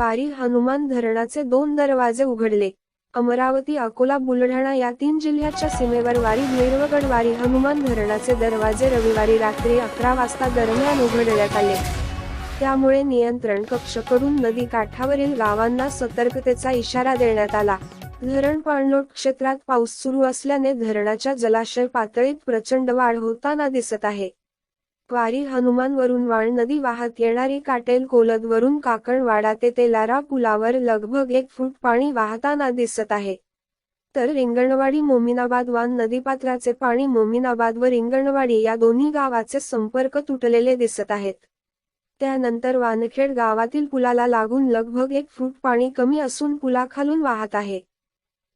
वारी हनुमान धरणाचे दोन दरवाजे उघडले. अमरावती अकोला बुलढाणा या तीन जिल्ह्याच्या सीमेवर वारी भैरवगड वारी हनुमान धरणाचे दरवाजे रविवारी रात्री अकरा वाजता दरम्यान उघडण्यात आले. त्यामुळे नियंत्रण कक्षकडून नदी काठावरील गावांना सतर्कतेचा इशारा देण्यात आला. धरण पाणलोट क्षेत्रात पाऊस सुरू असल्याने धरणाच्या जलाशय पातळीत प्रचंड वाढ होताना दिसत आहे. वारी हनुमानवरून वाण वाळ नदी वाहत येणारी काटेल कोलद वरून काकणवाडा ते तेलारा पुलावर लगभग एक फूट पाणी वाहताना दिसत आहे. तर रिंगणवाडी मोमिनाबाद वान नदीपात्राचे पाणी मोमिनाबाद व रिंगणवाडी या दोन्ही गावाचे संपर्क तुटलेले दिसत आहेत. त्यानंतर वानखेड गावातील पुलाला लागून लगभग एक फूट पाणी कमी असून पुलाखालून वाहत आहे.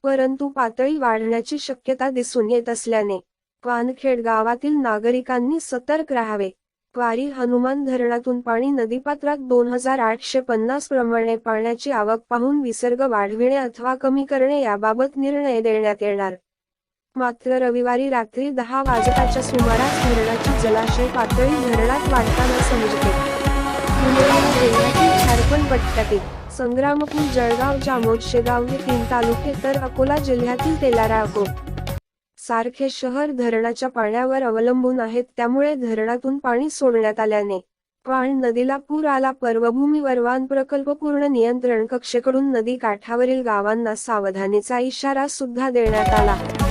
परंतु पातळी वाढण्याची शक्यता दिसून येत असल्याने क्वानखेड गावातील नागरिकांनी सतर्क राहावे. क्वारी हनुमान धरणातून पाणी नदीपात्रात दोन हजार आठशे पन्नास प्रमाणे पाण्याची आवक पाहून विसर्ग वाढविणे अथवा कमी करणे याबाबत निर्णय देण्यात येणार. मात्र रविवारी रात्री दहा वाजताच्या सुमारास धरणाची जलाशय पातळी धरणात वाढताना समजते. झारखंड पट्ट्यातील संग्रामपूर जळगाव जामोद शेगाव हे तीन तालुके तर अकोला जिल्ह्यातील तेलारा अको सारखे शहर धरणाच्या पाण्यावर अवलंबून आहेत त्यामुळे धरणातून पाणी सोडण्यात आल्याने वाण नदीला पूर आला. पर्वभूमीवर वान प्रकल्प पूर्ण नियंत्रण कक्षेकडून नदी काठावरील गावांना सावधानीचा इशारा सुद्धा देण्यात आला.